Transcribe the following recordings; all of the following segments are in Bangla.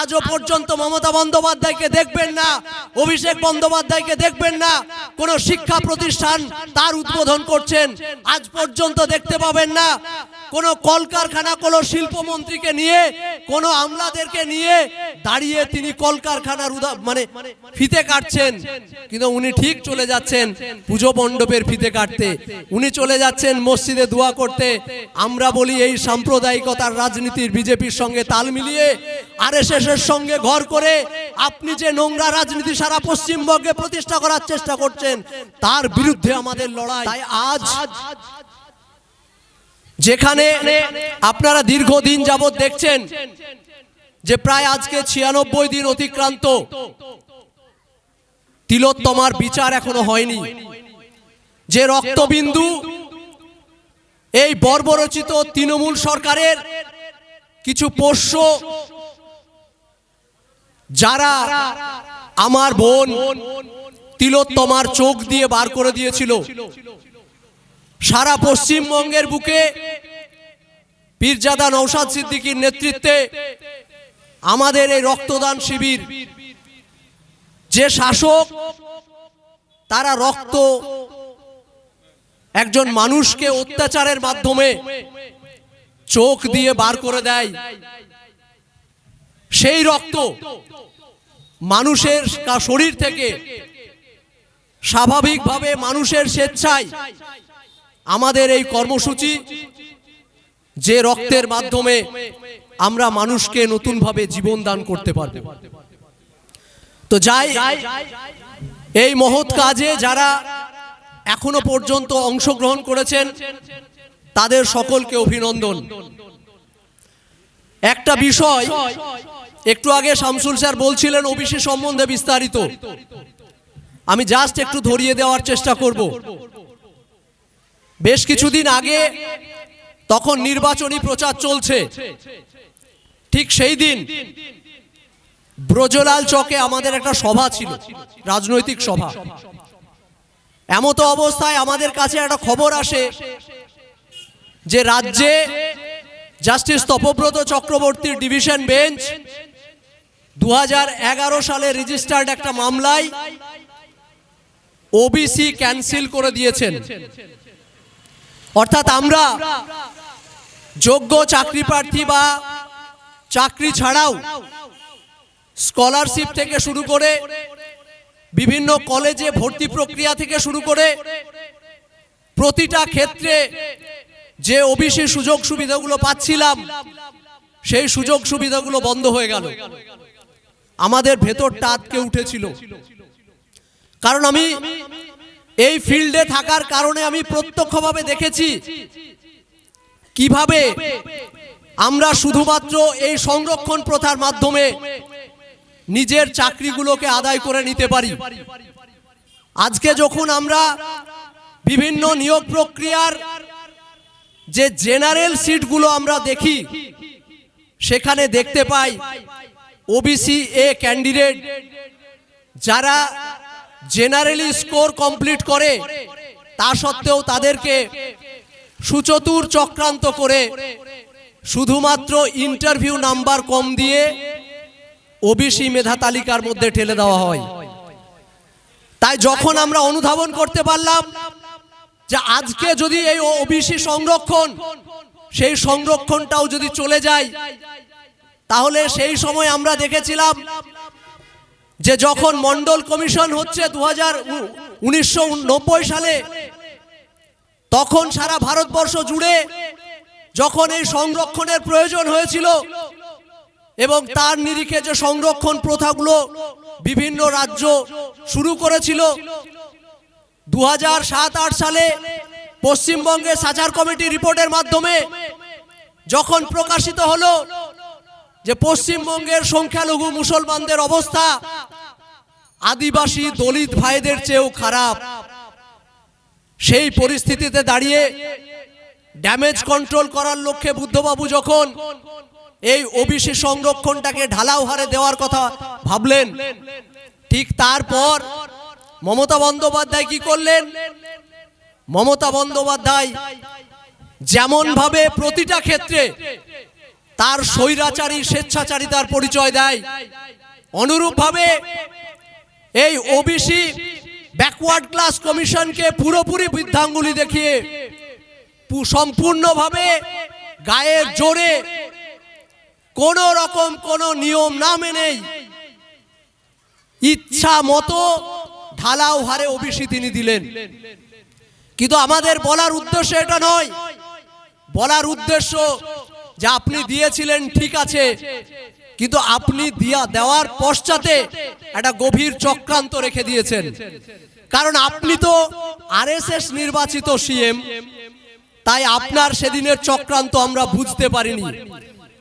আজও পর্যন্ত মমতা বন্দ্যোপাধ্যায়কে দেখবেন না, অভিষেক বন্দ্যোপাধ্যায়কে দেখবেন না, কোনো শিক্ষা প্রতিষ্ঠান তার উদ্বোধন করছেন, আজ পর্যন্ত দেখতে পাবেন না। কোনো কলকারখানা কোনো শিল্পমন্ত্রীকে নিয়ে, কোনো আমলাদেরকে নিয়ে দাঁড়িয়ে তিনি কলকারখানার উদা- মানে ফিতে কাটছেন। কিন্তু উনি ঠিক চলে যাচ্ছেন পুজো মণ্ডপের ফিতে কাটতে। উনি চলে যাচ্ছেন মসজিদে দোয়া করতে। আমরা বলি এই সাম্প্রদায়িকতার রাজনীতির বিজেপির সঙ্গে তাল মিলিয়ে আর এর সঙ্গে ঘর করে আপনি যে নোংরা রাজনীতি সারা পশ্চিমবঙ্গে প্রতিষ্ঠা করার চেষ্টা করছেন, তার বিরুদ্ধে আমাদের লড়াই। আজ যেখানে আপনারা দীর্ঘদিন যাবৎ দেখছেন যে প্রায় আজকে ছিয়ানব্বই দিন অতিক্রান্ত। তিলোত্তমার বিচার এখনও হয়নি। যে রক্তবিন্দু এই বর্বরচিত তৃণমূল সরকারের কিছু পোষ্য যারা আমার বোন তিলোত্তমার চোখ দিয়ে বার করে দিয়েছিল। সারা পশ্চিমবঙ্গের বুকে পীরজাদা নৌসাদ সিদ্দিকীর নেতৃত্বে আমাদের এই রক্তদান শিবির, যে শাসক, তারা রক্ত একজন মানুষকে অত্যাচারের মাধ্যমে চোখ দিয়ে বার করে দেয়। সেই রক্ত মানুষের শরীর থেকে স্বাভাবিকভাবে মানুষের স্বেচ্ছায় আমাদের এই কর্মসূচি, যে রক্তের মাধ্যমে আমরা মানুষকে নতুনভাবে জীবন দান করতে পারব। তো যাই, এই মহৎ কাজে যারা এখনও পর্যন্ত অংশগ্রহণ করেছেন, তাদের সকলকে অভিনন্দন। একটা বিষয়, একটু আগে শামসুল স্যার বলছিলেন ওবিসি সম্বন্ধে বিস্তারিত। আমি জাস্ট একটু ধরিয়ে দেওয়ার চেষ্টা করব। বেশ কিছুদিন আগে তখন নির্বাচনী প্রচার চলছে। ঠিক সেই দিন ব্রজলাল চকে আমাদের একটা সভা ছিল, রাজনৈতিক সভা। এমতো অবস্থায় আমাদের কাছে একটা খবর আসে যে রাজ্যে জাস্টিস তপব্রত চক্রবর্তীর ডিভিশন বেঞ্চ দু হাজার এগারো সালে রেজিস্টার্ড একটা মামলায় ওবিসি ক্যান্সেল করে দিয়েছেন। অর্থাৎ আমরা যোগ্য চাকরি প্রার্থী বা চাকরি ছাড়াও স্কলারশিপ থেকে শুরু করে বিভিন্ন কলেজে ভর্তি প্রক্রিয়া থেকে শুরু করে প্রতিটা ক্ষেত্রে যে ওবিসি সুযোগ সুবিধাগুলো পাচ্ছিলাম, সেই সুযোগ সুবিধাগুলো বন্ধ হয়ে গেল। আমাদের ভেতরটা আটকে উঠেছিল। কারণ আমি এই ফিল্ডে থাকার কারণে আমি প্রত্যক্ষভাবে দেখেছি কীভাবে আমরা শুধুমাত্র এই সংরক্ষণ প্রথার মাধ্যমে নিজের চাকরিগুলোকে আদায় করে নিতে পারি। আজকে যখন আমরা বিভিন্ন নিয়োগ প্রক্রিয়ার যে জেনারেল সিটগুলো আমরা দেখি, সেখানে দেখতে পাই ওবিসি এ ক্যান্ডিডেট যারা জেনারেলি স্কোর কমপ্লিট করে, তা সত্ত্বেও তাদেরকে সুচতুর চক্রান্ত করে শুধুমাত্র ইন্টারভিউ নাম্বার কম দিয়ে ওবিসি মেধা তালিকার মধ্যে ঠেলে দেওয়া হয়। তাই যখন আমরা অনুধাবন করতে পারলাম যে আজকে যদি এই ওবিসি সংরক্ষণ, সেই সংরক্ষণটাও যদি চলে যায়, তাহলে সেই সময় আমরা দেখেছিলাম যে যখন মন্ডল কমিশন হচ্ছে দু হাজার সালে, তখন সারা ভারতবর্ষ জুড়ে যখন এই সংরক্ষণের প্রয়োজন হয়েছিল এবং তার নিরিখে যে সংরক্ষণ প্রথাগুলো বিভিন্ন রাজ্য শুরু করেছিল, দু হাজার সালে পশ্চিমবঙ্গে সাচার কমিটি রিপোর্টের মাধ্যমে যখন প্রকাশিত হলো যে পশ্চিমবঙ্গের সংখ্যালঘু মুসলমানদের অবস্থা, আদিবাসী দলিত ভাইদের চেয়েও খারাপ। সেই পরিস্থিতিতে দাঁড়িয়ে ড্যামেজ কন্ট্রোল করার লক্ষ্যে বুদ্ধবাবু যখন এই ওবিসি সংরক্ষণটাকে ঢালাও হারে দেওয়ার কথা ভাবলেন, ঠিক তারপর মমতা বন্দ্যোপাধ্যায় কি করলেন? মমতা বন্দ্যোপাধ্যায় যেমন ভাবে প্রতিটা ক্ষেত্রে তার স্বৈরাচারী স্বেচ্ছাচারিতার পরিচয় দেয়। অনুরূপভাবে এই ওবিসি ব্যাকওয়ার্ড ক্লাস কমিশনকে পুরোপুরি বৃদ্ধাঙ্গুলি দেখিয়ে সম্পূর্ণভাবে গায়ের জোরে কোন রকম কোন নিয়ম না মেনেই ইচ্ছা মতো ঢালাও হারে ওবিসি তিনি দিলেন। কিন্তু আমাদের বলার উদ্দেশ্য এটা নয়। বলার উদ্দেশ্য যে আপনি দিয়েছিলেন ঠিক আছে। কিন্তু আপনি দিয়া দেওয়ার পশ্চাতে একটা গভীর চক্রান্ত রেখে দিয়েছেন। কারণ আপনি তো আরএসএস নির্বাচিত সিএম, তাই আপনার সেদিনের চক্রান্ত আমরা বুঝতে পারিনি।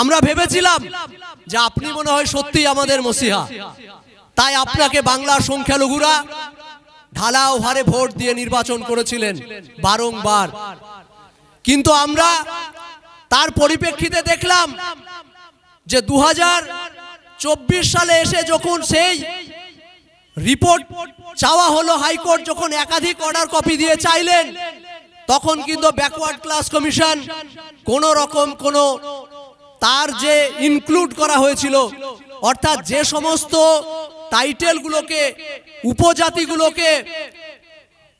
আমরা ভেবেছিলাম যে আপনি মনে হয় সত্যিই আমাদের মসিহা। তাই আপনাকে বাংলার সংখ্যালঘুরা ঢালাও হারে ভোট দিয়ে নির্বাচন করেছিলেন বারংবার। কিন্তু আমরা তার পরিপ্রেক্ষিতে দেখলাম যে দু হাজার চব্বিশ সালে এসে যখন সেই রিপোর্ট চাওয়া হলো হাইকোর্ট, যখন একাধিক অর্ডার কপি দিয়ে চাইলেন, তখন কিন্তু ব্যাকওয়ার্ড ক্লাস কমিশন কোন রকম কোন তার যে ইনক্লুড করা হয়েছিল, অর্থাৎ যে সমস্ত টাইটেলগুলোকে উপজাতিগুলোকে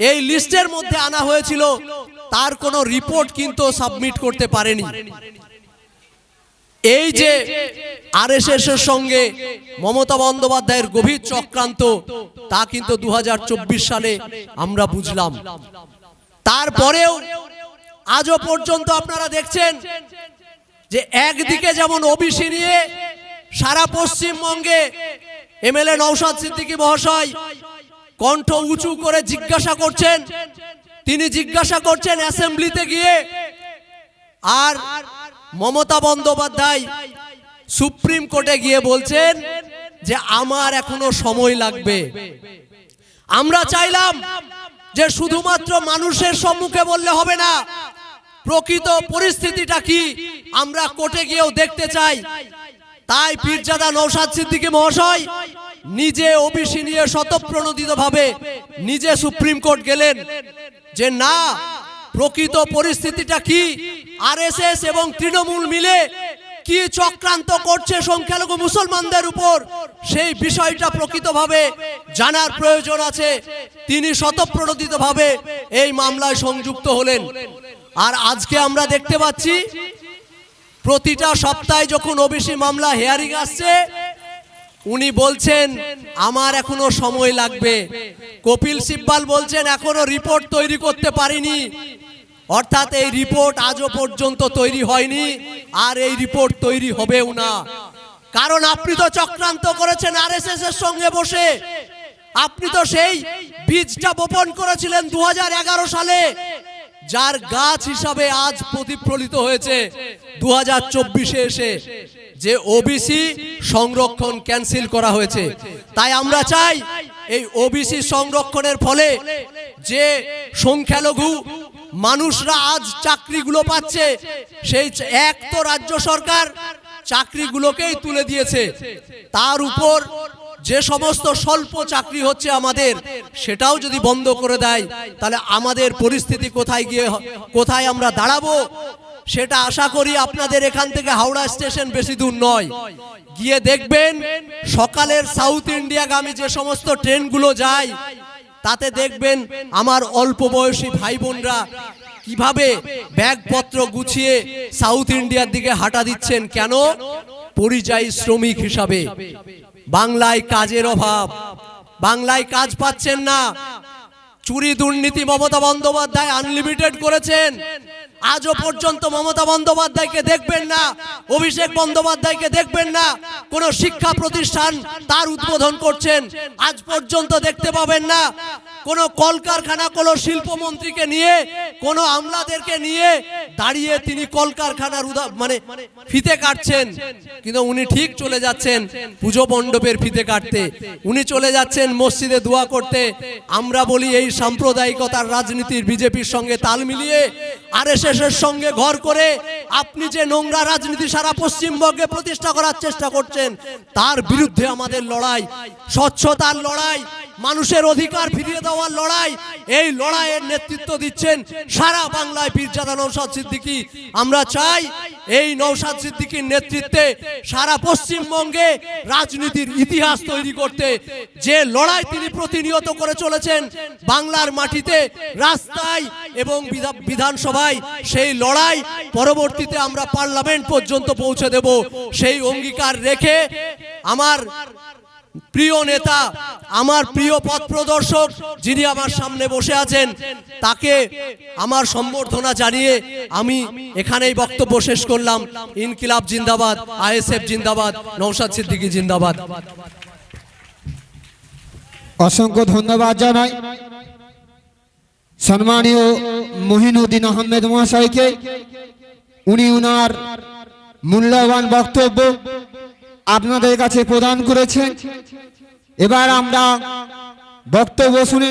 এই লিস্টের মধ্যে আনা হয়েছিল তার কোনো রিপোর্ট কিন্তু সাবমিট করতে পারেনি। এই যে আরএসএস এর সঙ্গে মমতা বন্দ্যোপাধ্যায়ের গভীর চক্রান্ত, তা কিন্তু দু হাজার চব্বিশ সালে আমরা বুঝলাম। তারপরেও আজও পর্যন্ত আপনারা দেখছেন যে একদিকে যেমন ওবিসি নিয়ে সারা পশ্চিমবঙ্গে এমএলএ নৌসাদ সিদ্দিকী মহাশয় কণ্ঠ উঁচু করে জিজ্ঞাসা করছেন তিনি জিজ্ঞাসা করছেন অ্যাসেম্বলিতে গিয়ে, আর মমতা বন্দ্যোপাধ্যায় সুপ্রিম কোর্টে গিয়ে বলছেন যে আমার এখনও সময় লাগবে। আমরা চাইলাম যে শুধুমাত্র মানুষের সম্মুখে বললে হবে না, প্রকৃত পরিস্থিতিটা কি আমরা কোর্টে গিয়েও দেখতে চাই। তাই পীরজাদা নৌসাদ সিদ্দিকী মহাশয় নিজে ওবিসি নিয়ে শতপ্রণোদিত ভাবে নিজে সুপ্রিম কোর্ট গেলেন। যে না, প্রকৃত পরিস্থিতিটা কি? আরএসএস এবং তৃণমূল মিলে কি চক্রান্ত করছে সংখ্যালঘু মুসলমানদের উপর? সেই বিষয়টা প্রকৃতভাবে জানার প্রয়োজন আছে। তিনি শতপ্রণোদিতভাবে এই মামলায় সংযুক্ত হলেন। আর আজকে আমরা দেখতে পাচ্ছি, প্রতিটা সপ্তাহে যখন ওবিসি মামলা হেয়ারিং আসছে উনি বলছেন, আমার এখনও সময় লাগবে। কপিল সিব্বাল বলছেন, এখনও রিপোর্ট তৈরি করতে পারিনি। অর্থাৎ এই রিপোর্ট আজও পর্যন্ত তৈরি হয়নি, আর এই রিপোর্ট তৈরি হবেও না। কারণ আপনি তো চক্রান্ত করেছেন আরএসএস এর সঙ্গে বসে। আপনি তো সেই বীজটা বপন করেছিলেন দু হাজার এগারো সালে, যার গাছ হিসাবে আজ প্রতিফলিত হয়েছে দু হাজার এসে। যে ওবিসি সংরক্ষণ ক্যান্সেল করা হয়েছে। তাই আমরা চাই এই ওবিসি সংরক্ষণের ফলে যে সংখ্যালঘু মানুষরা আজ চাকরিগুলো পাচ্ছে, সেই এক তো রাজ্য সরকার চাকরিগুলোকেই তুলে দিয়েছে। তার উপর যে সমস্ত স্বল্প চাকরি হচ্ছে আমাদের, সেটাও যদি বন্ধ করে দেয়, তাহলে আমাদের পরিস্থিতি কোথায় গিয়ে কোথায় আমরা দাঁড়াবো? সেটা আশা করি আপনাদের এখান থেকে হাওড়া স্টেশন বেশি দূর নয়। গিয়ে দেখবেন, সকালের সাউথ ইন্ডিয়াগামী যে সমস্ত ট্রেনগুলো যায়, তাতে দেখবেন আমার অল্প বয়সী ভাই বোনরা কীভাবে ব্যাগপত্র গুছিয়ে সাউথ ইন্ডিয়ার দিকে হাঁটা দিচ্ছেন কেন? পরিযায়ী শ্রমিক হিসাবে। বাংলায় কাজের অভাব। বাংলায় কাজ পাচ্ছেন না। চুরি দুর্নীতি মমতা বন্দ্যোপাধ্যায় আনলিমিটেড করেছেন। আজও পর্যন্ত মমতা বন্দ্যোপাধ্যায়কে দেখবেন না, অভিষেক বন্দ্যোপাধ্যায়কে দেখবেন না, কোন শিক্ষা প্রতিষ্ঠান তার উদ্বোধন করছেন, আজ পর্যন্ত দেখতে পাবেন না। কোন কলকারখানা, কোন শিল্পমন্ত্রীকে নিয়ে, কোন আমলাদেরকে নিয়ে দাঁড়িয়ে তিনি কলকারখানার উদা- মানে ফিতে কাটছেন। কিন্তু উনি ঠিক চলে যাচ্ছেন পুজো মণ্ডপের ফিতে কাটতে। উনি চলে যাচ্ছেন মসজিদে দোয়া করতে। আমরা বলি এই সাম্প্রদায়িকতার রাজনীতির বিজেপির সঙ্গে তাল মিলিয়ে আরএসএস এর সঙ্গে ঘর করে আপনি যে নোংরা রাজনীতি সারা পশ্চিমবঙ্গে প্রতিষ্ঠা করার চেষ্টা করছেন, তার বিরুদ্ধে আমাদের লড়াই, স্বচ্ছতার লড়াই মানুষের অধিকার ফিরিয়ে দেওয়ার লড়াই। এই লড়াইয়ের নেতৃত্ব দিচ্ছেন সারা বাংলায় পীরজাদা নৌসাদ সিদ্দিকি। আমরা চাই এই নৌসাদ সিদ্দিকীর নেতৃত্বে সারা পশ্চিমবঙ্গে রাজনীতির ইতিহাস তৈরি করতে। যে লড়াই তিনি প্রতিনিয়ত করে চলেছেন বাংলার মাটিতে, রাস্তায় এবং বিধা- বিধানসভায়, সেই লড়াই পরবর্তীতে আমরা পার্লামেন্ট পর্যন্ত পৌঁছে দেব। সেই অঙ্গীকার রেখে আমার প্রিয় নেতা, আমার প্রিয় পথ প্রদর্শক যিনি আমার সামনে বসে আছেন, তাকে আমার সম্বর্ধনা জানিয়ে আমি এখানেই বক্তব্য শেষ করলাম। ইনকিলাব জিন্দাবাদ, আইএসএফ জিন্দাবাদ নৌসাদ সিদ্দিকী জিন্দাবাদ। অসংখ্য ধন্যবাদ জানাই। সম্মানীয় মহিনুদ্দিন আহমেদ মহাশয়কে। উনি উনার মূল্যবান বক্তব্য আপনাদের কাছে প্রদান করেছেন। এবার আমরা বক্তব্য শুনে